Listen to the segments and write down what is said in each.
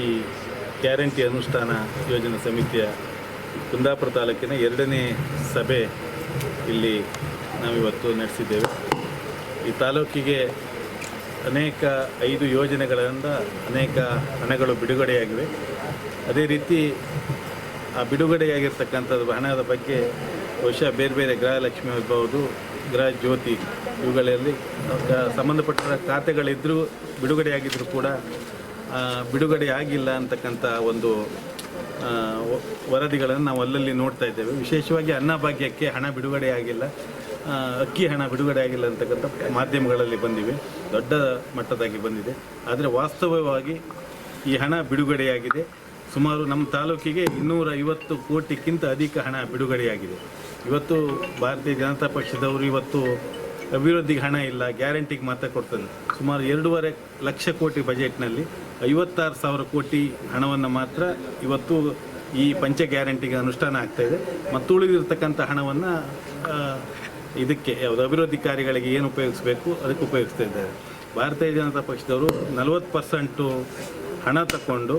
ಈ ಗ್ಯಾರಂಟಿ ಅನುಷ್ಠಾನ ಯೋಜನಾ ಸಮಿತಿಯ ಕುಂದಾಪುರ ತಾಲೂಕಿನ ಎರಡನೇ ಸಭೆ ಇಲ್ಲಿ ನಾವಿವತ್ತು ನಡೆಸಿದ್ದೇವೆ. ಈ ತಾಲೂಕಿಗೆ ಅನೇಕ ಐದು ಯೋಜನೆಗಳಿಂದ ಅನೇಕ ಹಣಗಳು ಬಿಡುಗಡೆಯಾಗಿವೆ. ಅದೇ ರೀತಿ ಆ ಬಿಡುಗಡೆಯಾಗಿರ್ತಕ್ಕಂಥದ್ದು ಹಣದ ಬಗ್ಗೆ ಬಹುಶಃ ಬೇರೆ ಬೇರೆ ಗೃಹಲಕ್ಷ್ಮಿ ಇರ್ಬೋದು ಗೃಹ ಜ್ಯೋತಿ ಇವುಗಳಲ್ಲಿ ಸಂಬಂಧಪಟ್ಟ ಖಾತೆಗಳಿದ್ದರೂ ಬಿಡುಗಡೆಯಾಗಿದ್ದರೂ ಕೂಡ ಬಿಡುಗಡೆ ಆಗಿಲ್ಲ ಅಂತಕ್ಕಂಥ ಒಂದು ವರದಿಗಳನ್ನು ನಾವು ಅಲ್ಲಲ್ಲಿ ನೋಡ್ತಾ ಇದ್ದೇವೆ. ವಿಶೇಷವಾಗಿ ಅನ್ನಭಾಗ್ಯಕ್ಕೆ ಹಣ ಬಿಡುಗಡೆ ಆಗಿಲ್ಲ. ಅಕ್ಕಿ ಹಣ ಬಿಡುಗಡೆ ಆಗಿಲ್ಲ ಅಂತಕ್ಕಂಥ ಮಾಧ್ಯಮಗಳಲ್ಲಿ ಬಂದಿವೆ. ದೊಡ್ಡ ಮಟ್ಟದಾಗಿ ಬಂದಿದೆ. ಆದರೆ ವಾಸ್ತವವಾಗಿ ಈ ಹಣ ಬಿಡುಗಡೆಯಾಗಿದೆ. ಸುಮಾರು ನಮ್ಮ ತಾಲೂಕಿಗೆ ಇನ್ನೂರ ಐವತ್ತು ಕೋಟಿಗಿಂತ ಅಧಿಕ ಹಣ ಬಿಡುಗಡೆಯಾಗಿದೆ. ಇವತ್ತು ಭಾರತೀಯ ಜನತಾ ಪಕ್ಷದವರು ಇವತ್ತು ಅಭಿವೃದ್ಧಿಗೆ ಹಣ ಇಲ್ಲ, ಗ್ಯಾರಂಟಿಗೆ ಮಾತ್ರ ಕೊಡ್ತದೆ. ಸುಮಾರು ಎರಡೂವರೆ ಲಕ್ಷ ಕೋಟಿ ಬಜೆಟ್ನಲ್ಲಿ ಐವತ್ತಾರು ಸಾವಿರ ಕೋಟಿ ಹಣವನ್ನು ಮಾತ್ರ ಇವತ್ತು ಈ ಪಂಚ ಗ್ಯಾರಂಟಿಗೆ ಅನುಷ್ಠಾನ ಆಗ್ತಾ ಇದೆ. ಮತ್ತು ಉಳಿದಿರ್ತಕ್ಕಂಥ ಹಣವನ್ನು ಇದಕ್ಕೆ, ಯಾವುದು ಅಭಿವೃದ್ಧಿ ಕಾರ್ಯಗಳಿಗೆ ಏನು ಉಪಯೋಗಿಸಬೇಕು, ಅದಕ್ಕೆ ಉಪಯೋಗಿಸ್ತಾ ಇದ್ದಾರೆ. ಭಾರತೀಯ ಜನತಾ ಪಕ್ಷದವರು ನಲವತ್ತು ಪರ್ಸೆಂಟು ಹಣ ತಗೊಂಡು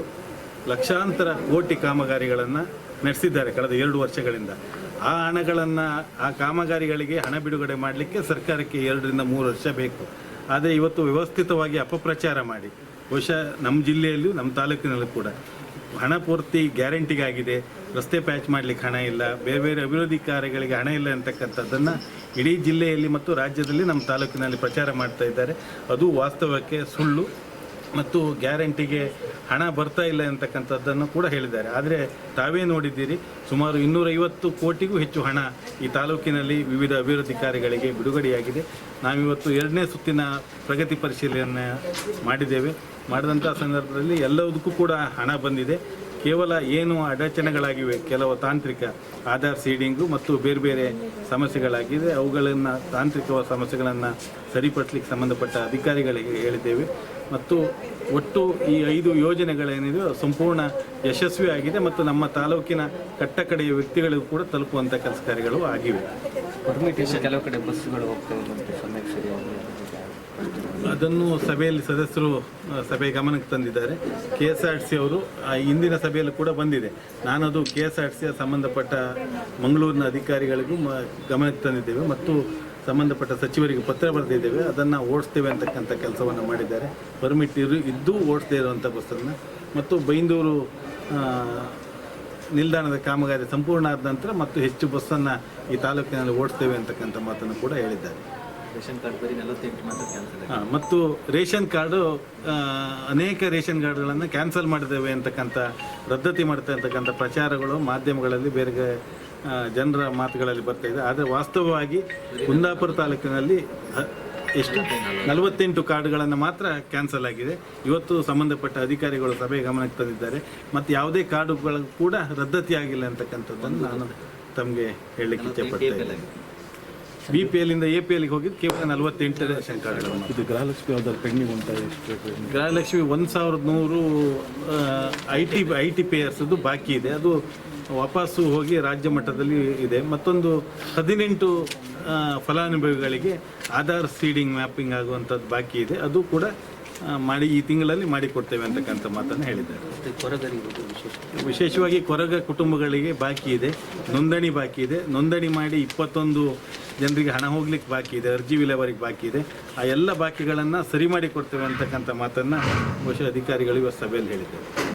ಲಕ್ಷಾಂತರ ಕೋಟಿ ಕಾಮಗಾರಿಗಳನ್ನು ನಡೆಸಿದ್ದಾರೆ ಕಳೆದ ಎರಡು ವರ್ಷಗಳಿಂದ. ಆ ಹಣಗಳನ್ನು ಆ ಕಾಮಗಾರಿಗಳಿಗೆ ಹಣ ಬಿಡುಗಡೆ ಮಾಡಲಿಕ್ಕೆ ಸರ್ಕಾರಕ್ಕೆ ಎರಡರಿಂದ ಮೂರು ವರ್ಷ ಬೇಕು. ಆದರೆ ಇವತ್ತು ವ್ಯವಸ್ಥಿತವಾಗಿ ಅಪಪ್ರಚಾರ ಮಾಡಿ. ಬಹುಶಃ ನಮ್ಮ ಜಿಲ್ಲೆಯಲ್ಲೂ ನಮ್ಮ ತಾಲೂಕಿನಲ್ಲೂ ಕೂಡ ಹಣ ಪೂರ್ತಿ ಗ್ಯಾರಂಟಿಗಾಗಿದೆ. ರಸ್ತೆ ಪ್ಯಾಚ್ ಮಾಡಲಿಕ್ಕೆ ಹಣ ಇಲ್ಲ. ಬೇರೆ ಬೇರೆ ಅಭಿವೃದ್ಧಿ ಕಾರ್ಯಗಳಿಗೆ ಹಣ ಇಲ್ಲ ಅಂತಕ್ಕಂಥದ್ದನ್ನು ಇಡೀ ಜಿಲ್ಲೆಯಲ್ಲಿ ಮತ್ತು ರಾಜ್ಯದಲ್ಲಿ ನಮ್ಮ ತಾಲೂಕಿನಲ್ಲಿ ಪ್ರಚಾರ ಮಾಡ್ತಾ ಇದ್ದಾರೆ. ಅದು ವಾಸ್ತವಕ್ಕೆ ಸುಳ್ಳು ಮತ್ತು ಗ್ಯಾರಂಟಿಗೆ ಹಣ ಬರ್ತಾ ಇಲ್ಲ ಅಂತಕ್ಕಂಥದ್ದನ್ನು ಕೂಡ ಹೇಳಿದ್ದಾರೆ. ಆದರೆ ತಾವೇ ನೋಡಿದ್ದೀರಿ, ಸುಮಾರು ಇನ್ನೂರೈವತ್ತು ಕೋಟಿಗೂ ಹೆಚ್ಚು ಹಣ ಈ ತಾಲೂಕಿನಲ್ಲಿ ವಿವಿಧ ಅಭಿವೃದ್ಧಿ ಕಾರ್ಯಗಳಿಗೆ ಬಿಡುಗಡೆಯಾಗಿದೆ. ನಾವಿವತ್ತು ಎರಡನೇ ಸುತ್ತಿನ ಪ್ರಗತಿ ಪರಿಶೀಲನೆ ಮಾಡಿದ್ದೇವೆ. ಮಾಡಿದಂಥ ಸಂದರ್ಭದಲ್ಲಿ ಎಲ್ಲದಕ್ಕೂ ಕೂಡ ಹಣ ಬಂದಿದೆ. ಕೇವಲ ಏನು ಅಡಚಣೆಗಳಾಗಿವೆ? ಕೆಲವು ತಾಂತ್ರಿಕ ಆಧಾರ್ ಸೀಡಿಂಗು ಮತ್ತು ಬೇರೆ ಬೇರೆ ಸಮಸ್ಯೆಗಳಾಗಿದೆ. ಅವುಗಳನ್ನು ತಾಂತ್ರಿಕ ಸಮಸ್ಯೆಗಳನ್ನು ಸರಿಪಡಿಸಲಿಕ್ಕೆ ಸಂಬಂಧಪಟ್ಟ ಅಧಿಕಾರಿಗಳಿಗೆ ಹೇಳಿದ್ದೇವೆ. ಮತ್ತು ಒಟ್ಟು ಈ ಐದು ಯೋಜನೆಗಳೇನಿದೆ ಸಂಪೂರ್ಣ ಯಶಸ್ವಿಯಾಗಿದೆ ಮತ್ತು ನಮ್ಮ ತಾಲೂಕಿನ ಕಟ್ಟಕಡೆಯ ವ್ಯಕ್ತಿಗಳಿಗೂ ಕೂಡ ತಲುಪುವಂಥ ಕೆಲಸ ಕಾರ್ಯಗಳು ಆಗಿವೆ. ಪರ್ಮಿಟೇಷನ್ ಕೆಲವು ಕಡೆ ಬಸ್ಸುಗಳು ಅದನ್ನು ಸಭೆಯಲ್ಲಿ ಸದಸ್ಯರು ಸಭೆ ಗಮನಕ್ಕೆ ತಂದಿದ್ದಾರೆ. ಕೆ ಎಸ್ ಆರ್ ಸಿ ಅವರು ಇಂದಿನ ಸಭೆಯಲ್ಲಿ ಕೂಡ ಬಂದಿದೆ. ನಾನದು ಕೆ ಎಸ್ ಆರ್ ಸಿಯ ಸಂಬಂಧಪಟ್ಟ ಮಂಗಳೂರಿನ ಅಧಿಕಾರಿಗಳಿಗೂ ಗಮನಕ್ಕೆ ತಂದಿದ್ದೇವೆ ಮತ್ತು ಸಂಬಂಧಪಟ್ಟ ಸಚಿವರಿಗೆ ಪತ್ರ ಬರೆದಿದ್ದೇವೆ. ಅದನ್ನು ಓಡಿಸ್ತೇವೆ ಅಂತಕ್ಕಂಥ ಕೆಲಸವನ್ನು ಮಾಡಿದ್ದಾರೆ. ಪರ್ಮಿಟ್ ಇರು, ಇದ್ದು ಓಡಿಸ್ದೇ ಇರುವಂಥ ಬಸ್ಸನ್ನು. ಮತ್ತು ಬೈಂದೂರು ನಿಲ್ದಾಣದ ಕಾಮಗಾರಿ ಸಂಪೂರ್ಣ ಆದ ನಂತರ ಮತ್ತು ಹೆಚ್ಚು ಬಸ್ಸನ್ನು ಈ ತಾಲೂಕಿನಲ್ಲಿ ಓಡಿಸ್ತೇವೆ ಅಂತಕ್ಕಂಥ ಮಾತನ್ನು ಕೂಡ ಹೇಳಿದ್ದಾರೆ. ರೇಷನ್ ಕಾರ್ಡ್ ಬರೀ ನಲವತ್ತೆಂಟು ಮಾತ್ರ ಕ್ಯಾನ್ಸಲ್ ಮತ್ತು ರೇಷನ್ ಕಾರ್ಡು ಅನೇಕ ರೇಷನ್ ಕಾರ್ಡ್ಗಳನ್ನು ಕ್ಯಾನ್ಸಲ್ ಮಾಡಿದ್ದೇವೆ ಅಂತಕ್ಕಂಥ ರದ್ದತಿ ಮಾಡ್ತಕ್ಕಂಥ ಪ್ರಚಾರಗಳು ಮಾಧ್ಯಮಗಳಲ್ಲಿ ಬೇರೆ ಜನರ ಮಾತುಗಳಲ್ಲಿ ಬರ್ತಾ ಇದೆ. ಆದರೆ ವಾಸ್ತವವಾಗಿ ಕುಂದಾಪುರ ತಾಲೂಕಿನಲ್ಲಿ ಎಷ್ಟು? ನಲವತ್ತೆಂಟು ಕಾರ್ಡ್ಗಳನ್ನು ಮಾತ್ರ ಕ್ಯಾನ್ಸಲ್ ಆಗಿದೆ. ಇವತ್ತು ಸಂಬಂಧಪಟ್ಟ ಅಧಿಕಾರಿಗಳು ಸಭೆ ಗಮನಕ್ಕೆ ತಂದಿದ್ದಾರೆ. ಮತ್ತು ಯಾವುದೇ ಕಾರ್ಡುಗಳು ಕೂಡ ರದ್ದತಿ ಆಗಿಲ್ಲ ಅಂತಕ್ಕಂಥದ್ದನ್ನು ನಾನು ತಮಗೆ ಹೇಳಲಿಕ್ಕೆ ಇಚ್ಛೆಪಡ್ತಾ ಇದ್ದೇನೆ. ಬಿ ಪಿ ಎಲ್ಲಿಂದ ಎ ಪಿ ಎಲ್ಗೆ ಹೋಗಿದ್ದು ಕೇವಲ ನಲವತ್ತೆಂಟು ರೇಷನ್ ಕಾರ್ಡ್ಗಳು ಇದು ಗೃಹಲಕ್ಷ್ಮಿ ಯಾವ್ದಾದ್ರು ಪೆಂಡಿಂಗ್ ಅಂತ ಎಷ್ಟು ಗೃಹಲಕ್ಷ್ಮಿ ಒಂದು ಸಾವಿರದ ನೂರು ಐ ಟಿ ಐ ಟಿ ಪೇಯರ್ಸ್ದು ಬಾಕಿ ಇದೆ. ಅದು ವಾಪಸ್ಸು ಹೋಗಿ ರಾಜ್ಯ ಮಟ್ಟದಲ್ಲಿ ಇದೆ. ಮತ್ತೊಂದು ಹದಿನೆಂಟು ಫಲಾನುಭವಿಗಳಿಗೆ ಆಧಾರ್ ಸೀಡಿಂಗ್ ಮ್ಯಾಪಿಂಗ್ ಆಗುವಂಥದ್ದು ಬಾಕಿ ಇದೆ. ಅದು ಕೂಡ ಮಾಡಿ ಈ ತಿಂಗಳಲ್ಲಿ ಮಾಡಿಕೊಡ್ತೇವೆ ಅಂತಕ್ಕಂಥ ಮಾತನ್ನು ಹೇಳಿದ್ದಾರೆ. ವಿಶೇಷವಾಗಿ ಕೊರಗ ಕುಟುಂಬಗಳಿಗೆ ಬಾಕಿ ಇದೆ ನೋಂದಣಿ ಬಾಕಿ ಇದೆ. ನೋಂದಣಿ ಮಾಡಿ ಇಪ್ಪತ್ತೊಂದು ಜನರಿಗೆ ಹಣ ಹೋಗ್ಲಿಕ್ಕೆ ಬಾಕಿ ಇದೆ ಅರ್ಜಿ ವಿಲೇವಾರಿಗೆ ಬಾಕಿ ಇದೆ. ಆ ಎಲ್ಲ ಬಾಕಿಗಳನ್ನು ಸರಿ ಮಾಡಿ ಕೊಡ್ತೇವೆ ಅಂತಕ್ಕಂಥ ಮಾತನ್ನು ಬಹುಶಃ ಅಧಿಕಾರಿಗಳು ಇವತ್ತು ಸಭೆಯಲ್ಲಿ ಹೇಳಿದ್ದಾರೆ.